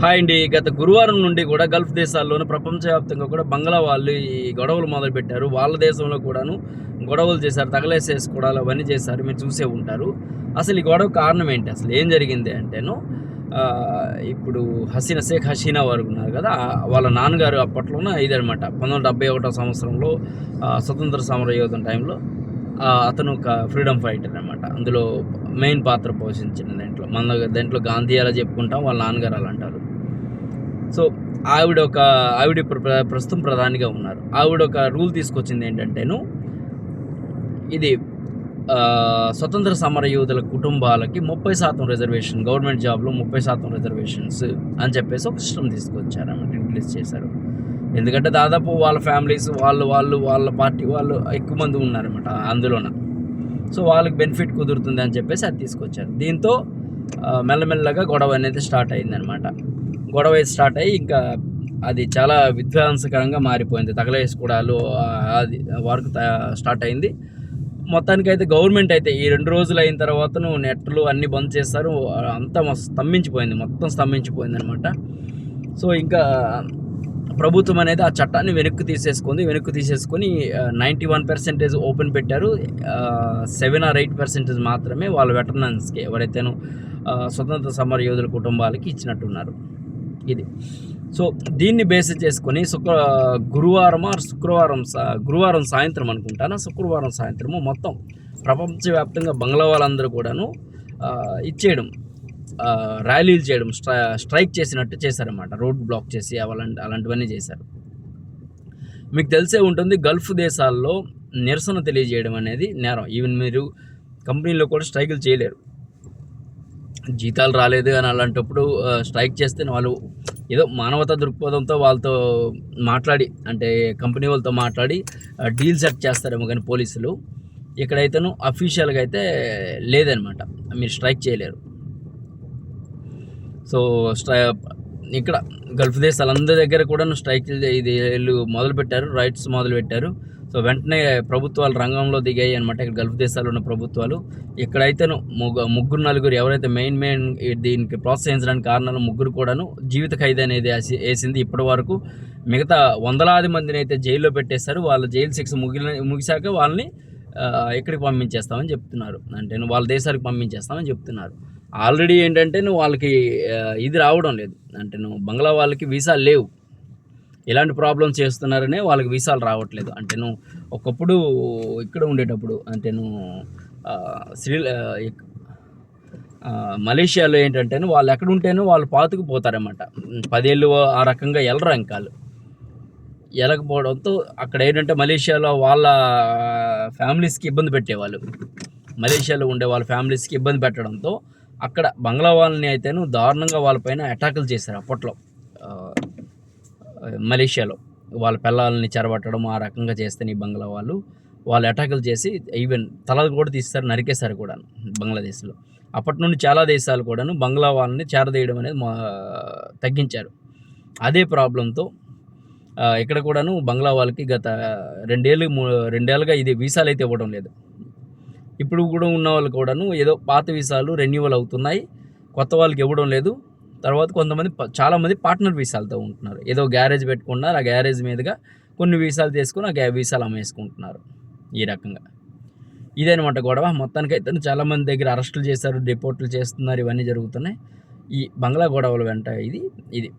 Hi అండి. గత గురువారం నుండి కూడా గల్ఫ్ దేశాల్లోనూ ప్రపంచవ్యాప్తంగా కూడా బంగ్లా వాళ్ళు ఈ గొడవలు మొదలుపెట్టారు. వాళ్ళ దేశంలో కూడాను గొడవలు చేశారు. తగలేసేసుకోవడాలు అవన్నీ చేశారు. మీరు చూసే ఉంటారు. అసలు ఈ గొడవ కారణం ఏంటి? అసలు ఏం జరిగింది అంటేను ఇప్పుడు హసీనా షేక్ హసీనా వారు ఉన్నారు కదా వాళ్ళ నాన్నగారు అప్పట్లోనే ఇదనమాట పంతొమ్మిది వందల డెబ్బై ఒకటో సంవత్సరంలో స్వతంత్ర సమర యోధన టైంలో అతను ఒక ఫ్రీడమ్ ఫైటర్ అనమాట అందులో మెయిన్ పాత్ర పోషించిన దాంట్లో. మన దాంట్లో గాంధీ అలా చెప్పుకుంటాం వాళ్ళ నాన్నగారు అలా అంటారు. సో ఆవిడ ఒక ఆవిడ ఇప్పుడు ప్ర- ప్రస్తుతం ప్రధానిగా ఉన్నారు. ఆవిడ ఒక రూల్ తీసుకొచ్చింది ఏంటంటేను ఇది స్వతంత్ర సమరయోధుల కుటుంబాలకి ముప్పై శాతం రిజర్వేషన్ గవర్నమెంట్ జాబ్లో ముప్పై శాతం రిజర్వేషన్స్ అని చెప్పేసి ఒక సిస్టమ్ తీసుకొచ్చారు అన్నమాట ఇంట్రడ్యూస్ చేశారు. ఎందుకంటే దాదాపు వాళ్ళ ఫ్యామిలీస్ వాళ్ళు వాళ్ళు వాళ్ళ పార్టీ వాళ్ళు ఎక్కువ మంది ఉన్నారన్నమాట అందులోన. సో వాళ్ళకి బెనిఫిట్ కుదురుతుంది అని చెప్పేసి అది తీసుకొచ్చారు. దీంతో మెల్లమెల్లగా గొడవ అనేది స్టార్ట్ అయిందనమాట గొడవ అయితే స్టార్ట్ అయ్యి ఇంకా అది చాలా విధ్వంసకరంగా మారిపోయింది. తగలేసుకోవడాలు ఆ, అది వరకు స్టార్ట్ అయింది. మొత్తానికి అయితే గవర్నమెంట్ అయితే ఈ రెండు రోజులు అయిన తర్వాతను నెట్లు అన్నీ బంద్ చేస్తారు. అంతా స్తంభించిపోయింది. మొత్తం స్తంభించిపోయింది అనమాట సో ఇంకా ప్రభుత్వం అనేది ఆ చట్టాన్ని వెనక్కి తీసేసుకుంది. వెనక్కి తీసేసుకొని నైంటీ వన్ పర్సెంటేజ్ ఓపెన్ పెట్టారు. సెవెన్ ఆర్ ఎయిట్ పర్సెంటేజ్ మాత్రమే వాళ్ళ వెటర్నన్స్కి ఎవరైతేనో స్వతంత్ర సమర యోధుల కుటుంబాలకి ఇచ్చినట్టున్నారు. ఇది. సో దీన్ని బేస్ చేసుకొని శుక్ర గురువారం ఆర్ శుక్రవారం గురువారం సాయంత్రం అనుకుంటాను? శుక్రవారం సాయంత్రము మొత్తం ప్రపంచవ్యాప్తంగా బంగ్లా వాళ్ళందరూ కూడాను ఇచ్చేయడం. ర్యాలీలు చేయడం స్ట్రై స్ట్రైక్ చేసినట్టు చేశారన్నమాట. రోడ్ బ్లాక్ చేసి అలాంటి అలాంటివన్నీ చేశారు. మీకు తెలిసే ఉంటుంది గల్ఫ్ దేశాల్లో నిరసన తెలియజేయడం అనేది నేరం. ఈవెన్ మీరు కంపెనీలో కూడా స్ట్రైకులు చేయలేరు. జీతాలు రాలేదు అని అలాంటప్పుడు స్ట్రైక్ చేస్తే వాళ్ళు ఏదో మానవతా దృక్పథంతో వాళ్ళతో మాట్లాడి అంటే కంపెనీ వాళ్ళతో మాట్లాడి డీల్ సెట్ చేస్తారేమో కానీ పోలీసులు. ఇక్కడైతేను అఫీషియల్గా అయితే లేదనమాట మీరు స్ట్రైక్ చేయలేరు. సో స్ట్రై ఇక్కడ గల్ఫ్ దేశాలందరి దగ్గర కూడా స్ట్రైక్ ఇది వీళ్ళు మొదలుపెట్టారు రైట్స్ మొదలుపెట్టారు సో వెంటనే ప్రభుత్వాలు రంగంలో దిగాయి అనమాట ఇక్కడ గల్ఫ్ దేశాలు ఉన్న ప్రభుత్వాలు. ఇక్కడైతే ముగ్గు ముగ్గురు నలుగురు ఎవరైతే మెయిన్ మెయిన్ దీనికి ప్రోత్సహించడానికి కారణాలు ముగ్గురు కూడాను జీవిత ఖైదు అనేది వేసింది ఇప్పటి వరకు. మిగతా వందలాది మందిని అయితే జైల్లో పెట్టేశారు. వాళ్ళ జైలు శిక్ష ముగిన ముగిశాక వాళ్ళని ఎక్కడికి పంపించేస్తామని చెప్తున్నారు. అంటే వాళ్ళ దేశానికి పంపించేస్తామని చెప్తున్నారు. ఆల్రెడీ ఏంటంటే నువ్వు వాళ్ళకి ఇది రావడం లేదు. అంటే నువ్వు బంగ్లా వాళ్ళకి వీసాలు లేవు. ఎలాంటి ప్రాబ్లమ్స్ చేస్తున్నారనే వాళ్ళకి వీసాలు రావట్లేదు. అంటే నువ్వు ఒకప్పుడు ఇక్కడ ఉండేటప్పుడు అంటే నువ్వు శ్రీ మలేషియాలో ఏంటంటే వాళ్ళు ఎక్కడ ఉంటేనో వాళ్ళు పాతుకుపోతారన్నమాట పదేళ్ళు ఆ రకంగా వెళ్ళరు ఇంకాలు వెళ్ళకపోవడంతో అక్కడ ఏంటంటే మలేషియాలో వాళ్ళ ఫ్యామిలీస్కి ఇబ్బంది పెట్టేవాళ్ళు. మలేషియాలో ఉండే వాళ్ళ ఫ్యామిలీస్కి ఇబ్బంది పెట్టడంతో అక్కడ బంగ్లా వాళ్ళని అయితేను దారుణంగా వాళ్ళపైన అటాకులు చేశారు అప్పట్లో. మలేషియాలో. వాళ్ళ పిల్లల్ని చెరబట్టడం ఆ రకంగా చేస్తే ఈ బంగ్లా వాళ్ళు. వాళ్ళు అటాకులు చేసి ఈవెన్ తలలు కూడా తీస్తారు నరికేశారు కూడా బంగ్లాదేశ్లో. అప్పటి నుండి చాలా దేశాలు కూడాను బంగ్లా వాళ్ళని చేరదీయడం అనేది మా తగ్గించారు. అదే ప్రాబ్లంతో ఇక్కడ కూడాను బంగ్లా వాళ్ళకి గత రెండేళ్ళు మూ రెండేళ్ళుగా ఇది వీసాలు అయితే ఇవ్వడం లేదు. ఇప్పుడు కూడా ఉన్న వాళ్ళు కూడాను ఏదో పాత వీసాలు రెన్యువల్ అవుతున్నాయి. కొత్త వాళ్ళకి ఇవ్వడం లేదు. తర్వాత కొంతమంది చాలామంది పార్ట్నర్ వీసాలతో ఉంటున్నారు. ఏదో గ్యారేజ్ పెట్టుకున్నారు ఆ గ్యారేజ్ మీదుగా కొన్ని వీసాలు తీసుకొని ఆ గ్యా వీసాలు అమ్మేసుకుంటున్నారు. ఈ రకంగా. ఇదనమాట గొడవ. మొత్తానికైతే చాలామంది దగ్గర అరెస్టులు చేశారు డిపోర్ట్లు చేస్తున్నారు ఇవన్నీ జరుగుతున్నాయి. ఈ బంగ్లా గొడవల వెంట ఇది ఇది.